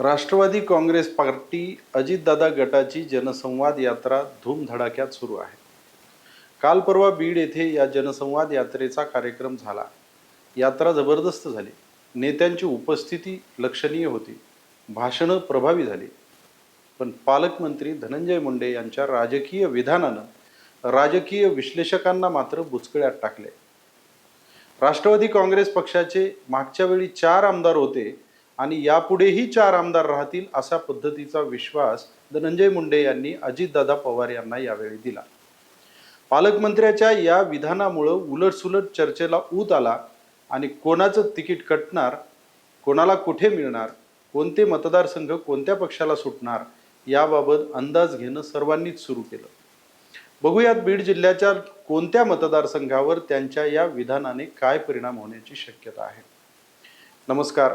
Rashtrawadi Congress party Ajitdada गटाची जनसंवाद यात्रा धूमधडाक्यात सुरू आहे. काल परवा बीड येथे या जनसंवाद यात्रेचा कार्यक्रम झाला. यात्रा जबरदस्त झाली. नेत्यांची उपस्थिती लक्षणीय होती. भाषणं प्रभावी झाली. पण पालकमंत्री धनंजय मुंडे यांच्या राजकीय विधानानं राजकीय विश्लेषकांना मात्र बुचकळ्यात टाकले. राष्ट्रवादी काँग्रेस पक्षाचे मागच्या वेळी चार आमदार होते. आणि यापुढेही चार आमदार राहतील अशा पद्धतीचा विश्वास धनंजय मुंडे यांनी अजितदादा पवार यांना यावेळी दिला. पालकमंत्र्याच्या या विधानामुळं उलटसुलट चर्चेला ऊत आला आणि कोणाचं तिकीट कटणार कोणाला कुठे मिळणार कोणते मतदारसंघ कोणत्या पक्षाला सुटणार याबाबत अंदाज घेणं सर्वांनीच सुरू केलं. बघूयात बीड जिल्ह्याच्या कोणत्या मतदारसंघावर त्यांच्या या विधानाने काय परिणाम होण्याची शक्यता आहे. नमस्कार.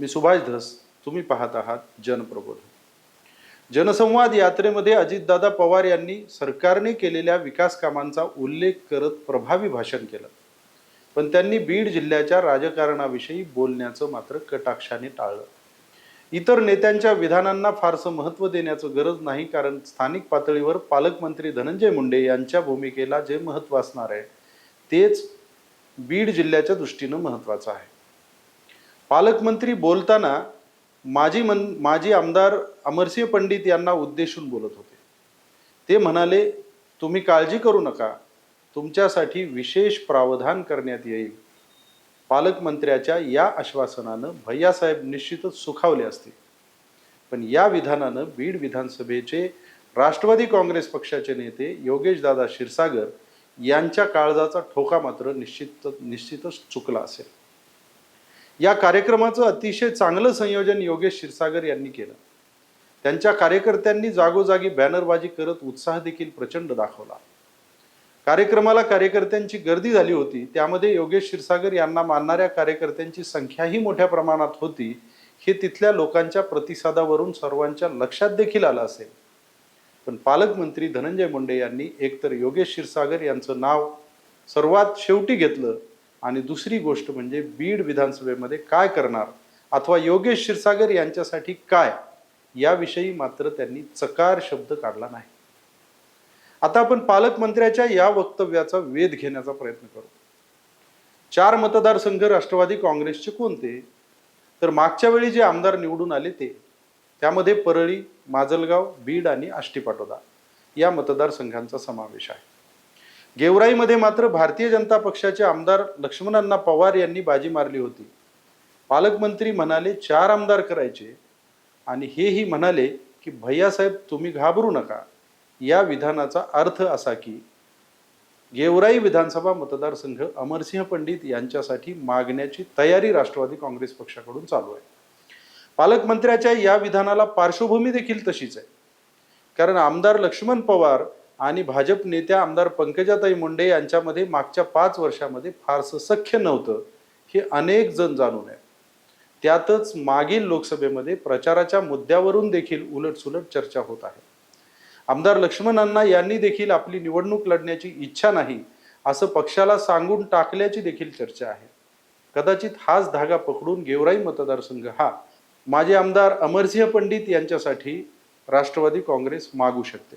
मी सुभाष धस तुम्ही पाहत आहात जनप्रबोधन. जनसंवाद यात्रेमध्ये अजितदादा पवार यांनी सरकारने केलेल्या विकास कामांचा उल्लेख करत प्रभावी भाषण केलं. पण त्यांनी बीड जिल्ह्याच्या राजकारणाविषयी बोलण्याचं मात्र कटाक्षाने टाळलं. इतर नेत्यांच्या विधानांना फारसं महत्त्व देण्याचं गरज नाही कारण स्थानिक पातळीवर पालकमंत्री धनंजय मुंडे यांच्या भूमिकेला जे महत्त्व असणार आहे तेच बीड जिल्ह्याच्या दृष्टीनं महत्त्वाचं आहे. पालकमंत्री बोलताना माजी मन माजी आमदार अमरसिंह पंडित यांना उद्देशून बोलत होते. ते म्हणाले तुम्ही काळजी करू नका. तुमच्यासाठी विशेष प्रावधान करण्यात येईल. पालकमंत्र्याच्या या आश्वासनानं भैयासाहेब निश्चितच सुखावले असतील. पण या विधानानं बीड विधानसभेचे राष्ट्रवादी काँग्रेस पक्षाचे नेते योगेशदादा क्षीरसागर यांच्या काळजाचा ठोका मात्र निश्चित निश्चितच चुकला असेल. या कार्यक्रमाचं अतिशय चांगलं संयोजन योगेश क्षीरसागर यांनी केलं. त्यांच्या कार्यकर्त्यांनी जागोजागी बॅनरबाजी करत उत्साह देखील प्रचंड दाखवला. कार्यक्रमाला कार्यकर्त्यांची गर्दी झाली होती. त्यामध्ये योगेश क्षीरसागर यांना मानणाऱ्या कार्यकर्त्यांची संख्याही मोठ्या प्रमाणात होती. हे तिथल्या लोकांच्या प्रतिसादावरून सर्वांच्या लक्षात देखील आलं असेल. पण पालकमंत्री धनंजय मुंडे यांनी एकतर योगेश क्षीरसागर यांचं नाव सर्वात शेवटी घेतलं आणि दुसरी गोष्ट म्हणजे बीड विधानसभेमध्ये काय करणार? अथवा योगेश क्षीरसागर यांच्यासाठी काय? याविषयी मात्र त्यांनी चकार शब्द काढला नाही. आता आपण पालकमंत्र्याच्या या वक्तव्याचा वेध घेण्याचा प्रयत्न करू. चार मतदारसंघ राष्ट्रवादी काँग्रेसचे कोणते? तर मागच्या वेळी जे आमदार निवडून आले ते. त्यामध्ये परळी माजलगाव बीड आणि आष्टीपाटोदा या मतदारसंघांचा समावेश आहे. गेवराईमध्ये मात्र भारतीय जनता पक्षाचे आमदार लक्ष्मणांना पवार यांनी बाजी मारली होती. पालकमंत्री म्हणाले चार आमदार करायचे आणि हेही म्हणाले की भैयासाहेब तुम्ही घाबरू नका. या विधानाचा अर्थ असा की गेवराई विधानसभा मतदारसंघ अमरसिंह पंडित यांच्यासाठी मागण्याची तयारी राष्ट्रवादी काँग्रेस पक्षाकडून चालू आहे. पालकमंत्र्याच्या या विधानाला पार्श्वभूमी देखील तशीच आहे. कारण आमदार लक्ष्मण पवार आणि भाजप नेत्या आमदार पंकजाताई मुंडे यांच्यामध्ये मागच्या पाच वर्षामध्ये फारसं सख्य नव्हतं हे अनेक जण जाणून आहे त्यातच मागील लोकसभेमध्ये प्रचाराच्या मुद्द्यावरून देखील उलटसुलट चर्चा होत आहे. आमदार लक्ष्मण यांनी देखील आपली निवडणूक लढण्याची इच्छा नाही असं पक्षाला सांगून टाकल्याची देखील चर्चा आहे. कदाचित हाच धागा पकडून गेवराई मतदारसंघ हा माजी आमदार अमरसिंह पंडित यांच्यासाठी राष्ट्रवादी काँग्रेस मागू शकते.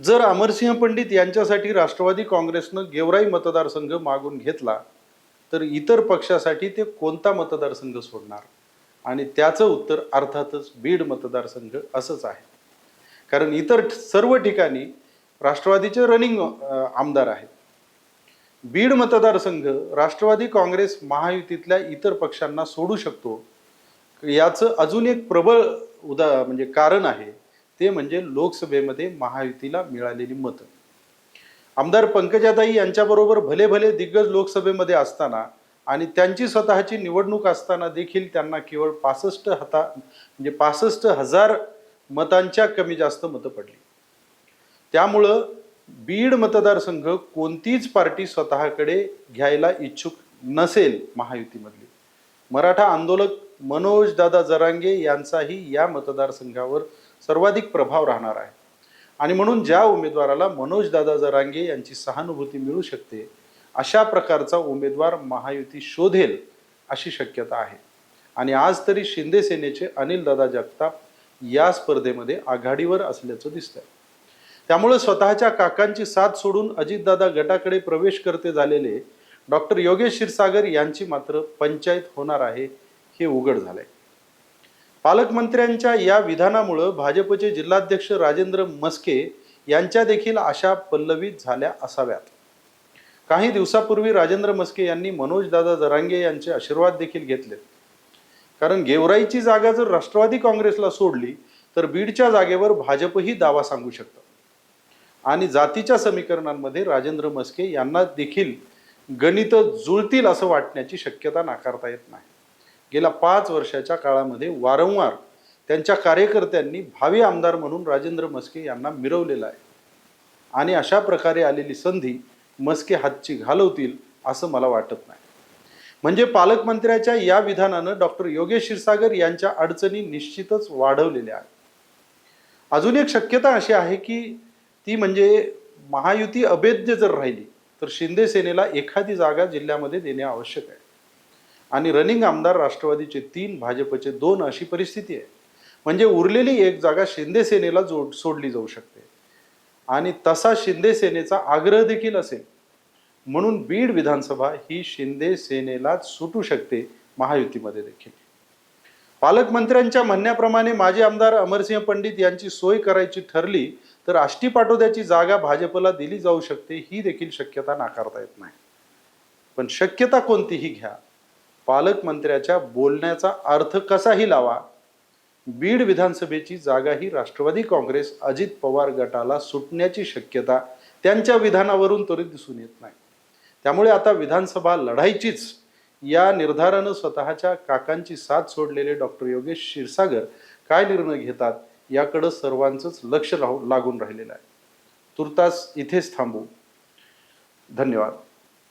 जर अमरसिंह पंडित यांच्यासाठी राष्ट्रवादी काँग्रेसनं गेवराई मतदारसंघ मागून घेतला तर इतर पक्षासाठी ते कोणता मतदारसंघ सोडणार? आणि त्याचं उत्तर अर्थातच बीड मतदारसंघ असंच आहे. कारण इतर सर्व ठिकाणी राष्ट्रवादीचे रनिंग आमदार आहेत. बीड मतदारसंघ राष्ट्रवादी काँग्रेस महायुतीतल्या इतर पक्षांना सोडू शकतो याचं अजून एक प्रबळ उदा म्हणजे कारण आहे ते म्हणजे लोकसभेमध्ये महायुतीला मिळालेली मतं. आमदार पंकजाताई यांच्याबरोबर भले भले दिग्गज लोकसभेमध्ये असताना आणि त्यांची स्वतःची निवडणूक असताना देखील त्यांना केवळ पासष्ट हता म्हणजे पासष्ट हजार मतांच्या कमी जास्त मतं पडली. त्यामुळं बीड मतदारसंघ कोणतीच पार्टी स्वतःकडे घ्यायला इच्छुक नसेल महायुतीमधली. मराठा आंदोलक मनोज दादा जरांगे यांचाही या मतदारसंघावर सर्वाधिक प्रभाव राहणार आहे. आणि म्हणून ज्या उमेदवाराला मनोजदादा जरांगे यांची सहानुभूती मिळू शकते अशा प्रकारचा उमेदवार महायुती शोधेल अशी शक्यता आहे. आणि आज तरी शिंदे सेनेचे अनिलदादा जगताप या स्पर्धेमध्ये आघाडीवर असल्याचं दिसतंय. त्यामुळे स्वतःच्या काकांची साथ सोडून अजितदादा गटाकडे प्रवेश करते झालेले डॉक्टर योगेश क्षीरसागर यांची मात्र पंचायत होणार आहे हे उघड झालंय. पालकमंत्र्यांच्या या विधानामुळं भाजपचे जिल्हाध्यक्ष राजेंद्र मस्के यांच्या देखील आशा पल्लवित झाल्या असाव्यात. काही दिवसापूर्वी राजेंद्र मस्के यांनी मनोजदादा जरांगे यांचे आशीर्वाद देखील घेतले. कारण गेवराईची जागा जर राष्ट्रवादी काँग्रेसला सोडली तर बीडच्या जागेवर भाजपही दावा सांगू शकतं. आणि जातीच्या समीकरणांमध्ये राजेंद्र मस्के यांना देखील गणित जुळतील असं वाटण्याची शक्यता नाकारता येत नाही. गेल्या पाच वर्षाच्या काळामध्ये वारंवार त्यांच्या कार्यकर्त्यांनी भावी आमदार म्हणून राजेंद्र मस्के यांना मिरवलेलं आहे. आणि अशा प्रकारे आलेली संधी मस्के हातची घालवतील असं मला वाटत नाही. म्हणजे पालकमंत्र्याच्या या विधानानं डॉक्टर योगेश क्षीरसागर यांच्या अडचणी निश्चितच वाढवलेल्या आहेत. अजून एक शक्यता अशी आहे की ती म्हणजे महायुती अभेद्य जर राहिली तर शिंदे सेनेला एखादी जागा जिल्ह्यामध्ये देणे आवश्यक आहे. आणि रनिंग आमदार राष्ट्रवादीचे तीन भाजपचे दोन अशी परिस्थिती आहे. म्हणजे उरलेली एक जागा शिंदे सेनेला जोड सोडली जाऊ शकते. आणि तसा शिंदे सेनेचा आग्रह देखील असेल. म्हणून बीड विधानसभा ही शिंदे सेनेलाच सुटू शकते महायुतीमध्ये देखील. पालकमंत्र्यांच्या म्हणण्याप्रमाणे माजी आमदार अमरसिंह पंडित यांची सोय करायची ठरली तर आष्टी पाटोद्याची जागा भाजपला दिली जाऊ शकते ही देखील शक्यता नाकारता येत नाही. पण शक्यता कोणतीही घ्या. पालकमंत्र्याच्या बोलण्याचा अर्थ कसाही लावा. बीड विधानसभेची जागा ही राष्ट्रवादी काँग्रेस अजित पवार गटाला सुटण्याची शक्यता त्यांच्या विधानावरून तरी दिसून येत नाही. त्यामुळे आता विधानसभा लढायचीच या निर्धारानं स्वतःच्या काकांची साथ सोडलेले डॉक्टर योगेश क्षीरसागर काय निर्णय घेतात याकडं सर्वांचंच लक्ष राहू लागून राहिलेलं आहे. तुर्तास इथेच थांबू. धन्यवाद.